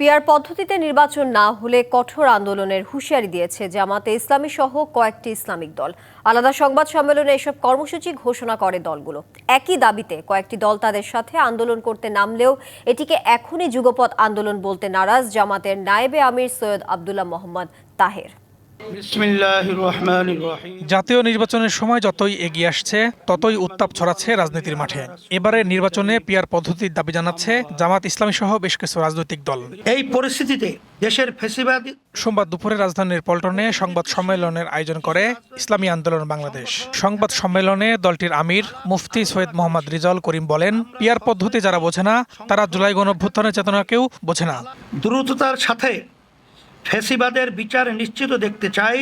Peer পদ্ধতিতে নির্বাচন না হলে কঠোর আন্দোলনের হুঁশিয়ারি দিয়েছে জামাতে ইসলামী সহ কয়েকটি ইসলামিক দল। আলাদা সংবাদ সম্মেলনে এসব কর্মসূচি ঘোষণা করে দলগুলো। একই দাবিতে কয়েকটি দল তাদের সাথে আন্দোলন করতে নামলেও এটিকে এখনই যুগপৎ আন্দোলন বলতে নারাজ জামাতের নায়েবে আমির সৈয়দ আবদুল্লাহ মোহাম্মদ তাহের। জাতীয় নির্বাচনের সময় যতই এগিয়ে আসছে ততই উত্তাপ ছড়াচ্ছে রাজনীতির মাঠে। এবারে নির্বাচনে পিয়ার পদ্ধতির দাবি জানাচ্ছে জামাত ইসলামী সহ বেশ কিছু রাজনৈতিক দল। এই পরিস্থিতিতে দেশের ফেসিবাদী সোমবার দুপুরে রাজধানীর পল্টনে সংবাদ সম্মেলনের আয়োজন করে ইসলামী আন্দোলন বাংলাদেশ। সংবাদ সম্মেলনে দলটির আমির মুফতি সৈয়দ মোহাম্মদ রিজাল করিম বলেন পিয়ার পদ্ধতি যারা বোঝে না তারা জুলাই গণঅভ্যুত্থানের চেতনাকেও বোঝে না। দ্রুততার সাথে ফেসিবাদের বিচার নিশ্চিত দেখতে চাই।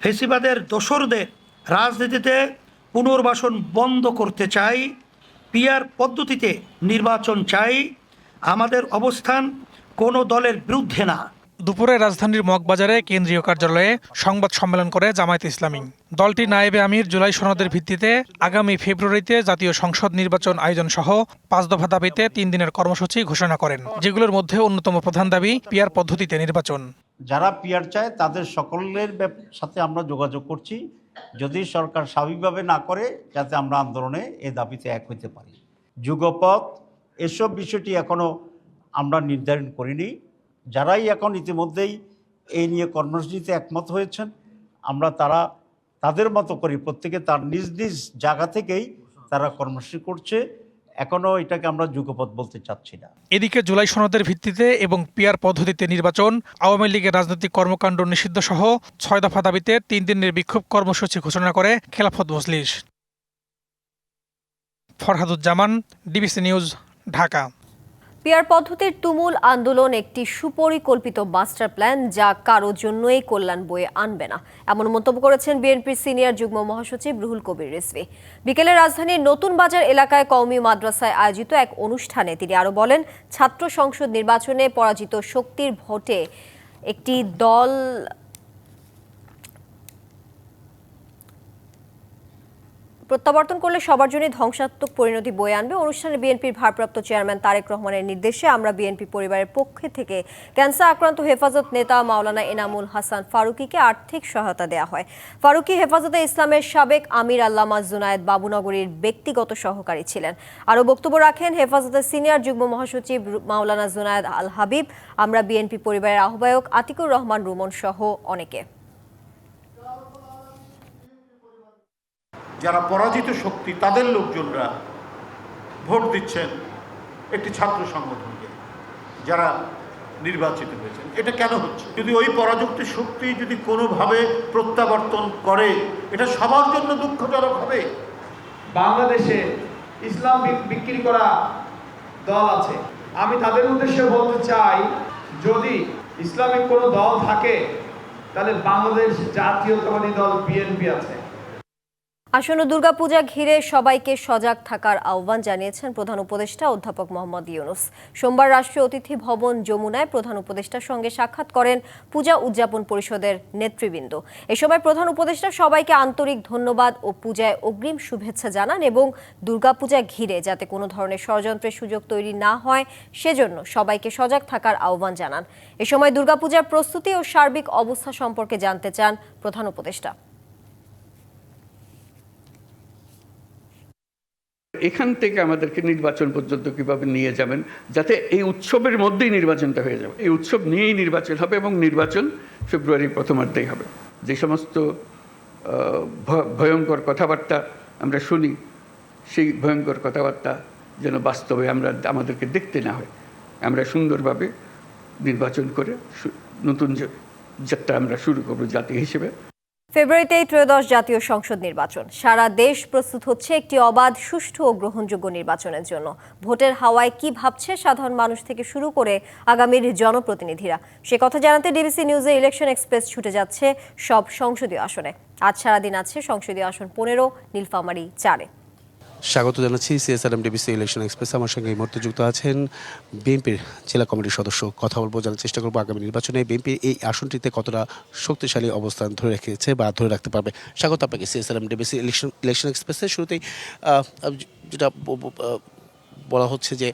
ফেসিবাদের দোসরদের রাজনীতিতে পুনর্বাসন বন্ধ করতে চাই। পিয়ার পদ্ধতিতে নির্বাচন চাই। আমাদের অবস্থান কোনো দলের বিরুদ্ধে না। দুপুরে রাজধানীর মগবাজারে কেন্দ্রীয় কার্যালয়ে সংবাদ সম্মেলন করে জামায়াত ইসলামী। দলটি নায়েবে আমির জুলাই সনদের ভিত্তিতে আগামী ফেব্রুয়ারিতে জাতীয় সংসদ নির্বাচন আয়োজন সহ পাঁচ দফা দাবিতে তিন দিনের কর্মসূচি ঘোষণা করেন, যেগুলোর মধ্যে অন্যতম প্রধান দাবি পিয়ার পদ্ধতিতে নির্বাচন। যারা পিয়ার চায়, তাদের সকলের সাথে আমরা যোগাযোগ করছি। যদি সরকার স্বাভাবিকভাবে না করে, যাতে আমরা আন্দোলনে এ দাবিতে এক হইতে পারি। যুগপথ এসব বিষয়টি এখনও আমরা নির্ধারণ করিনি। যারাই এখন ইতিমধ্যেই এই নিয়ে কর্মসূচিতে একমত হয়েছেন, আমরা তারা, তাদের মতো করি প্রত্যেকে তার নিজ নিজ জায়গা থেকেই তারা কর্মসূচি করছে। এখনও এটাকে আমরা যুগপদ বলতে চাচ্ছি না। এদিকে জুলাই সনদের ভিত্তিতে এবং পিয়ার পদ্ধতিতে নির্বাচন, আওয়ামী লীগের রাজনৈতিক কর্মকাণ্ড নিষিদ্ধ সহ ছয় দফা দাবিতে তিন দিনের বিক্ষোভ কর্মসূচি ঘোষণা করে Khelafat Majlis. Farhaduzzaman, DBC news, Dhaka. PR পদ্ধতির তুমুল আন্দোলন একটি সুপরিকল্পিত মাস্টার প্ল্যান যা কারও জন্যই কল্যাণ বয়ে আনবে না। এমন মন্তব্য করেছেন বিএনপির সিনিয়র যুগ্ম মহাসচিব রুহুল কবির রিজভী। বিকেলে রাজধানীর নতুন বাজার এলাকায় কওমি মাদ্রাসায় আয়োজিত এক অনুষ্ঠানে তিনি আরও বলেন, ছাত্র সংসদ নির্বাচনে পরাজিত শক্তির ভোটে একটি দল প্রত্যাবর্তন করলে সবার জন্য ধ্বংসাত্মক পরিণতি বয়ে আনবে। অনুষ্ঠানে বিএনপির ভারপ্রাপ্ত চেয়ারম্যান তারেক রহমানের নির্দেশে আমরা বিএনপি পরিবারের পক্ষে থেকে ক্যান্সার আক্রান্ত হেফাজত নেতা মাওলানা এনামুল হাসান ফারুকিকে আর্থিক সহায়তা দেওয়া হয়। ফারুকি হেফাজতে ইসলামের সাবেক আমির আল্লামা জুনায়েদ বাবুনগরীর ব্যক্তিগত সহকারী ছিলেন। আরও বক্তব্য রাখেন হেফাজতের সিনিয়র যুগ্ম মহাসচিব মাওলানা জুনায়েদ আল হাবিব, আমরা বিএনপি পরিবারের আহ্বায়ক আতিকুর রহমান রুমন সহ অনেকে। যারা পরাজিত শক্তি, তাদের লোকজনরা ভোট দিচ্ছেন একটি ছাত্র সংগঠনকে, যারা নির্বাচিত হয়েছেন। এটা কেন হচ্ছে? যদি ওই পরাজিত শক্তি যদি কোনোভাবে প্রত্যাবর্তন করে, এটা সবার জন্য দুঃখজনক হবে? বাংলাদেশে ইসলাম বিক্রি করা দল আছে। আমি তাদের উদ্দেশ্যে বলতে চাই, যদি ইসলামিক কোনো দল থাকে, তাহলে বাংলাদেশ জাতীয়তাবাদী দল, বিএনপি আছে। আসন্ন দুর্গাপূজা ঘিরে সবাইকে সজাগ থাকার আহ্বান জানিয়েছেন প্রধান উপদেষ্টা অধ্যাপক মোহাম্মদ ইউনুস। সোমবার রাষ্ট্রীয় অতিথি ভবন যমুনায় প্রধান উপদেষ্টার সঙ্গে সাক্ষাৎ করেন পূজা উদযাপন পরিষদের নেতৃবৃন্দ। এ সময় প্রধান উপদেষ্টা সবাইকে আন্তরিক ধন্যবাদ ও পূজায় অগ্রিম শুভেচ্ছা জানান এবং দুর্গাপূজা ঘিরে যাতে কোনো ধরনের ষড়যন্ত্রের সুযোগ তৈরি না হয়, সেজন্য সবাইকে সজাগ থাকার আহ্বান জানান। এ সময় দুর্গাপূজার প্রস্তুতি ও সার্বিক অবস্থা সম্পর্কে জানতে চান প্রধান উপদেষ্টা। এখান থেকে আমাদেরকে নির্বাচন পর্যন্ত কীভাবে নিয়ে যাবেন, যাতে এই উৎসবের মধ্যেই নির্বাচনটা হয়ে যাবে। এই উৎসব নিয়েই নির্বাচন হবে এবং নির্বাচন ফেব্রুয়ারির প্রথমার্ধেই হবে। যে সমস্ত ভয়ঙ্কর কথাবার্তা আমরা শুনি, সেই ভয়ঙ্কর কথাবার্তা যেন বাস্তবে আমরা আমাদেরকে দেখতে না হয়। আমরা সুন্দরভাবে নির্বাচন করে নতুন যাত্রা আমরা শুরু করব জাতি হিসেবে। ফেব্রুয়ারিতেই ত্রয়োদশ জাতীয় সংসদ নির্বাচন। সারা দেশ প্রস্তুত হচ্ছে একটি অবাধ, সুষ্ঠু ও গ্রহণযোগ্য নির্বাচনের জন্য। ভোটের হাওয়ায় কি ভাবছে সাধারণ মানুষ থেকে শুরু করে আগামীর জনপ্রতিনিধিরা? সে কথা জানাতে ডিবিসি নিউজে ইলেকশন এক্সপ্রেস ছুটে যাচ্ছে সব সংসদীয় আসনে। আজ সারাদিন আছে সংসদীয় আসন পনেরো, নীলফামারি চারে। স্বাগত জানাচ্ছি সিএসআরএম ডিবিসি ইলেকশন এক্সপ্রেস আমার সঙ্গে এই মুহূর্তে যুক্ত আছেন বিএনপির জেলা কমিটির সদস্য। কথা বলব, জানার চেষ্টা করব আগামী নির্বাচনে। বিএনপি এই আসনটিতে কতটা শক্তিশালী অবস্থান ধরে রেখেছে বা ধরে রাখতে পারবে? স্বাগত আপনাকে সিএসআরএম ডিবিসি ইলেকশন ইলেকশন এক্সপ্রেসের শুরুতেই যেটা বলা হচ্ছে যে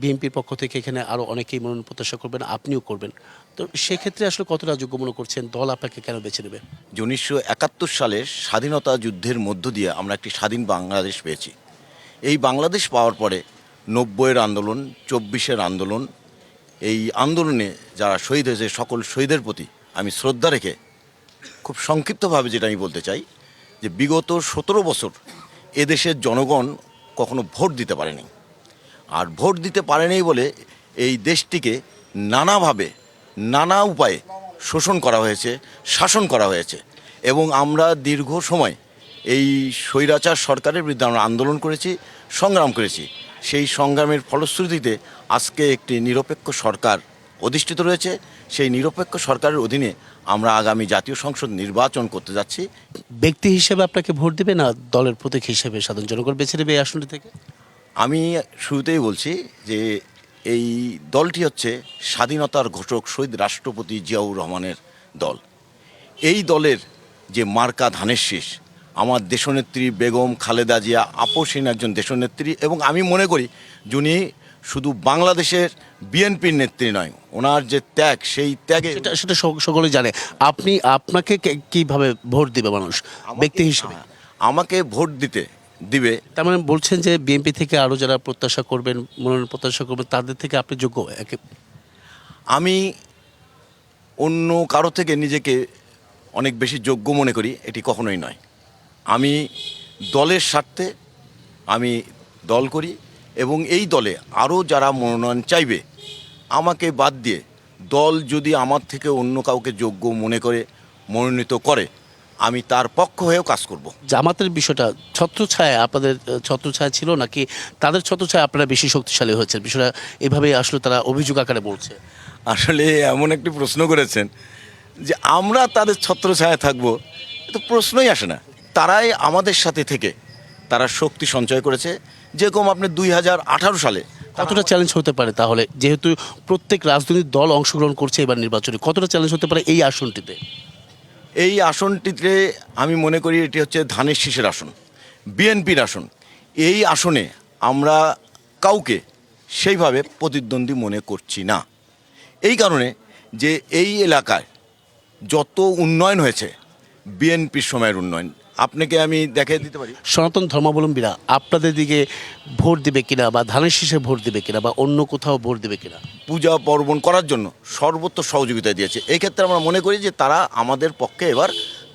বিএনপির পক্ষ থেকে এখানে আরও অনেকেই মনোনয়ন প্রত্যাশা করবেন, আপনিও করবেন। তো সেক্ষেত্রে আসলে কতটা যোগ্য মনে করছেন? দল আপনাকে কেন বেছে নেবে? উনিশশো একাত্তর সালের স্বাধীনতা যুদ্ধের মধ্য দিয়ে আমরা একটি স্বাধীন বাংলাদেশ পেয়েছি। এই বাংলাদেশ পাওয়ার পরে নব্বইয়ের আন্দোলন, চব্বিশের আন্দোলন, এই আন্দোলনে যারা শহীদ হয়েছে, সকল শহীদের প্রতি আমি শ্রদ্ধা রেখে খুব সংক্ষিপ্তভাবে যেটা আমি বলতে চাই, যে বিগত সতেরো বছর এদেশের জনগণ কখনো ভোট দিতে পারেনি। আর ভোট দিতে পারেনি বলে এই দেশটিকে নানাভাবে, নানা উপায়ে শোষণ করা হয়েছে, শাসন করা হয়েছে এবং আমরা দীর্ঘ সময় এই স্বৈরাচার সরকারের বিরুদ্ধে আমরা আন্দোলন করেছি সংগ্রাম করেছি। সেই সংগ্রামের ফলশ্রুতিতে আজকে একটি নিরপেক্ষ সরকার অধিষ্ঠিত রয়েছে। সেই নিরপেক্ষ সরকারের অধীনে আমরা আগামী জাতীয় সংসদ নির্বাচন করতে যাচ্ছি। ব্যক্তি হিসেবে আপনাকে ভোট দেবে না দলের প্রতীক হিসেবে সাধারণ জনগণ বেছে নেবে এই আসনটি থেকে? আমি শুরুতেই বলছি যে এই দলটি হচ্ছে স্বাধীনতার ঘোষক শহীদ রাষ্ট্রপতি জিয়াউর রহমানের দল। এই দলের যে মার্কা ধানের শীষ আমার দেশনেত্রী বেগম খালেদা জিয়া আপসীন একজন দেশনেত্রী এবং আমি মনে করি যিনি শুধু বাংলাদেশের বিএনপির নেত্রী নয় ওনার যে ত্যাগ সেই ত্যাগে সেটা সেটা সক- সকলেই জানে। আপনি আপনাকে কে- কীভাবে ভোট দিবে মানুষ? ব্যক্তি হিসেবে। আমাকে ভোট দিতে দিবে। তার মানে বলছেন যে বিএনপি থেকে আরও যারা প্রত্যাশা করবেন মনোনয়ন প্রত্যাশা করবেন তাদের থেকে আপনি যোগ্য? একে আমি অন্য কারও থেকে নিজেকে অনেক বেশি যোগ্য মনে করি এটি কখনোই নয়। আমি দলের স্বার্থে আমি দল করি এবং এই দলে আরও যারা মনোনয়ন চাইবে আমাকে বাদ দিয়ে দল যদি আমার থেকে অন্য কাউকে যোগ্য মনে করে মনোনীত করে আমি তার পক্ষ হয়েও কাজ করব। জামাতের বিষয়টা ছত্রছায়া আপনাদের ছত্রছায়া ছিল নাকি তাদের ছত্রছায়া আপনারা বেশি শক্তিশালী হয়েছে বিষয়টা এভাবে আসলে তারা অভিযোগ আকারে বলছে। আসলে এমন একটি প্রশ্ন করেছেন যে আমরা তাদের ছত্রছায়া থাকব তো প্রশ্নই আসে না। তারাই আমাদের সাথে থেকে তারা শক্তি সঞ্চয় করেছে। যেরকম আপনি দুই হাজার আঠারো সালে কতটা চ্যালেঞ্জ হতে পারে তাহলে? যেহেতু প্রত্যেক রাজনৈতিক দল অংশগ্রহণ করছে এবার নির্বাচনে কতটা চ্যালেঞ্জ হতে পারে এই আসনটিতে? এই আসনটিতে আমি মনে করি এটি হচ্ছে ধানের শীষের আসন বিএনপির আসন। এই আসনে আমরা কাউকে সেইভাবে প্রতিদ্বন্দ্বী মনে করছি না। এই কারণে যে এই এলাকায় যত উন্নয়ন হয়েছে বিএনপির সময়ের উন্নয়ন আপনাকে আমি দেখাই দিতে পারি? সনাতন ধর্মাবলম্বীরা আপনাদের দিকে ভোট দিবে কিনা বা ধানের শীষে ভোট দিবে কিনা বা অন্য কোথাও ভোট দিবে কিনা? পূজা পার্বণ করার জন্য সর্বত্র সহযোগিতা দিয়েছে। এক্ষেত্রে আমরা মনে করি যে তারা আমাদের পক্ষে এবার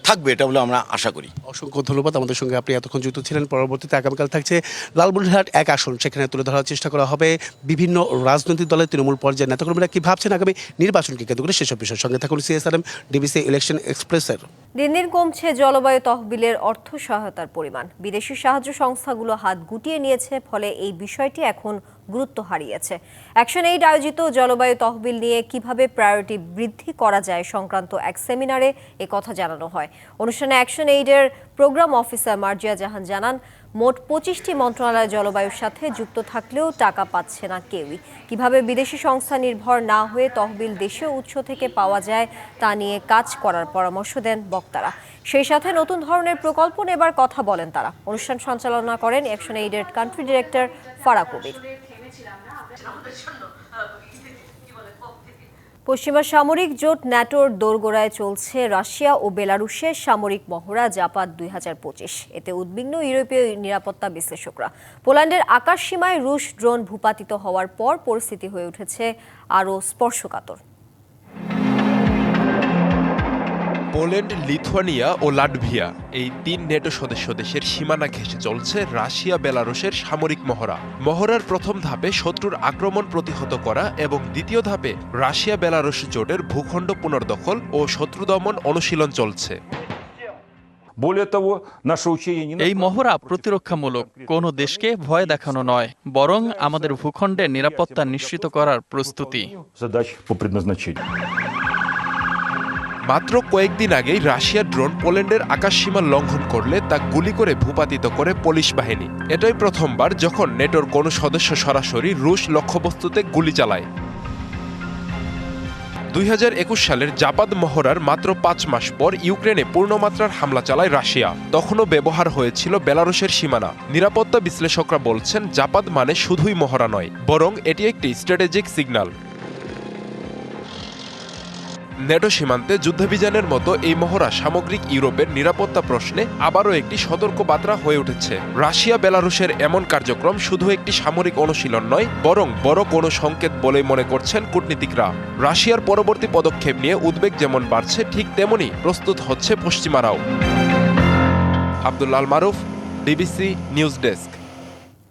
থাকবে এটা বলে আমরা আশা করি। অসংখ্য ধন্যবাদ আমাদের সঙ্গে। আপনি এতক্ষণ যুক্ত ছিলেন। পরবর্তীতে আগামীকাল থাকছে লালমনিরহাট এক আসন। সেখানে তুলে ধরার চেষ্টা করা হবে বিভিন্ন রাজনৈতিক দলের তৃণমূল পর্যায়ের নেতাকর্মীরা। কি ভাবছেন আগামী নির্বাচনকে কেন্দ্র করে সেসব বিষয়ের সঙ্গে থাকুন সিএসআরএম ডিবিসি ইলেকশন এক্সপ্রেসের। দিন দিন কমছে জলবায়ু তহবিলের অর্থ সহায়তার পরিমাণ। বিদেশি সাহায্য সংস্থাগুলো হাত গুটিয়ে নিয়েছে ফলে এই বিষয়টি এখন গুরুত্ব হারিয়েছে। অ্যাকশন এইড আয়োজিত জলবায়ু তহবিল নিয়ে কীভাবে প্রায়োরিটি বৃদ্ধি করা যায় সংক্রান্ত এক সেমিনারে এ কথা জানানো হয়। অনুষ্ঠানে অ্যাকশন এইডের প্রোগ্রাম অফিসার মার্জিয়া জাহান জানান, মোট পঁচিশটি মন্ত্রণালয় জলবায়ুর সাথে যুক্ত থাকলেও টাকা পাচ্ছে না কেউই। কীভাবে বিদেশি সংস্থা নির্ভর না হয়ে তহবিল দেশীয় উৎস থেকে পাওয়া যায় তা নিয়ে কাজ করার পরামর্শ দেন বক্তারা। সেই সাথে নতুন ধরনের প্রকল্প নেবার কথা বলেন তারা। অনুষ্ঠান সঞ্চালনা করেন অ্যাকশন এইডের কান্ট্রি ডিরেক্টর ফারা কবির। পশ্চিমা সামরিক জোট ন্যাটোর দোরগোড়ায় চলছে রাশিয়া ও বেলারুশের সামরিক মহড়া জাপাত দুই হাজার পঁচিশ। এতে উদ্বিগ্ন ইউরোপীয় নিরাপত্তা বিশ্লেষকরা। পোল্যান্ডের আকাশ সীমায় রুশ ড্রোন ভূপাতিত হওয়ার পর পরিস্থিতি হয়ে উঠেছে আরও স্পর্শকাতর। পোল্যান্ড লিথুয়ানিয়া ও লাটভিয়া। এই তিন নেটো সদস্য দেশের সীমানা ঘেঁষে চলছে রাশিয়া বেলারুশের সামরিক মহড়া। মহড়ার প্রথম ধাপে শত্রুর আক্রমণ প্রতিহত করা এবং দ্বিতীয় ধাপে রাশিয়া বেলারুশ জোটের ভূখণ্ড পুনর্দখল ও শত্রু দমন অনুশীলন চলছে। এই মহড়া প্রতিরক্ষামূলক কোন দেশকে ভয় দেখানো নয় বরং আমাদের ভূখণ্ডের নিরাপত্তা নিশ্চিত করার প্রস্তুতি। মাত্র কয়েকদিন আগেই রাশিয়ার ড্রোন পোল্যান্ডের আকাশসীমা লঙ্ঘন করলে তা গুলি করে ভূপাতিত করে পুলিশ বাহিনী। এটাই প্রথমবার যখন নেটোর কোনো সদস্য সরাসরি রুশ লক্ষ্যবস্তুতে গুলি চালায়। দুই হাজার একুশ সালের জাপাদ মহড়ার মাত্র পাঁচ মাস পর ইউক্রেনে পূর্ণমাত্রার হামলা চালায় রাশিয়া। তখনও ব্যবহার হয়েছিল বেলারুশের সীমানা। নিরাপত্তা বিশ্লেষকরা বলছেন, জাপাদ মানে শুধুই মহড়া নয়, বরং এটি একটি স্ট্র্যাটেজিক সিগন্যাল। নেটো সীমান্তে যুদ্ধাভিযানের মতো এই মহড়া সামগ্রিক ইউরোপের নিরাপত্তা প্রশ্নে আবারও একটি সতর্ক বার্তা হয়ে উঠেছে। রাশিয়া, বেলারুশের এমন কার্যক্রম শুধু একটি সামরিক অনুশীলন নয়, বরং বড় কোনো সংকেত বলে মনে করছেন কূটনীতিকরা। রাশিয়ার পরবর্তী পদক্ষেপ নিয়ে উদ্বেগ যেমন বাড়ছে, ঠিক তেমনি প্রস্তুত হচ্ছে পশ্চিমারাও। Abdullal Maruf DBC news desk.